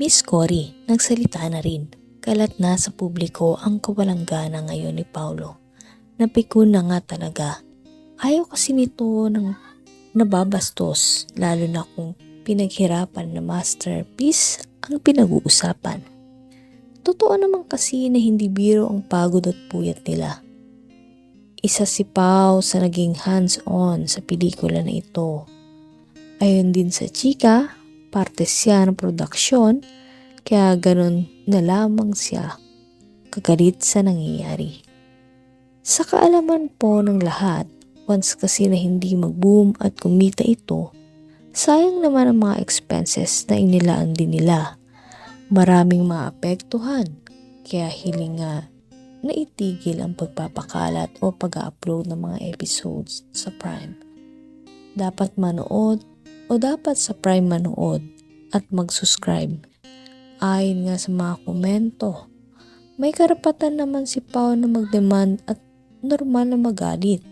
Miss Cory, nagsalita na rin. Kalat na sa publiko ang kawalanggana ngayon ni Paulo. Napikon na nga talaga. Ayaw kasi nito ng nababastos, lalo na kung pinaghirapan na masterpiece ang pinag-uusapan. Totoo naman kasi na hindi biro ang pagod at puyat nila. Isa si Pau sa naging hands-on sa pelikula na ito. Ayon din sa chika, parte ng produksyon, kaya ganun na lamang siya kagalit sa nangyayari. Sa kaalaman po ng lahat, once kasi na hindi mag-boom at kumita ito, sayang naman ang mga expenses na inilaan din nila. Maraming maapektuhan, kaya hiling nga na itigil ang pagpapakalat o pag-upload ng mga episodes sa Prime. Dapat manood o dapat sa Prime manood at mag-subscribe. Ayon nga sa mga komento, may karapatan naman si Pao na mag-demand at normal na magalit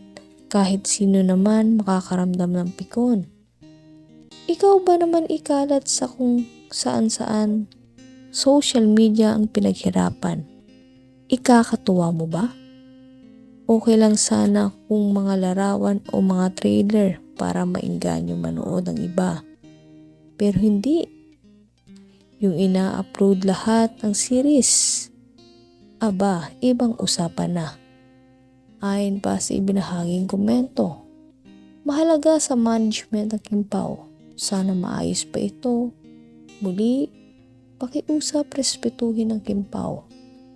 kahit sino naman makakaramdam ng pikon. Ikaw ba naman ikalat sa kung saan-saan social media ang pinaghirapan? Ikakatuwa mo ba? Okay lang sana kung mga larawan o mga trailer para maingganyo manood ang iba. Pero hindi. Yung ina-upload lahat ng series. Aba, ibang usapan na. Ayon pa sa ibinahaging komento. Mahalaga sa management ng Kimpaw. Sana maayos pa ito. Muli, pakiusap respetuhin ng Kimpaw.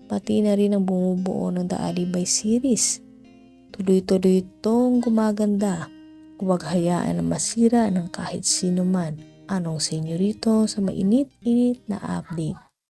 Pati na rin ang bumubuo ng The Alibay series. Tuloy-tuloy itong gumaganda. Huwag hayaan na masira ng kahit sino man. Anong senyorito sa mainit-init na update.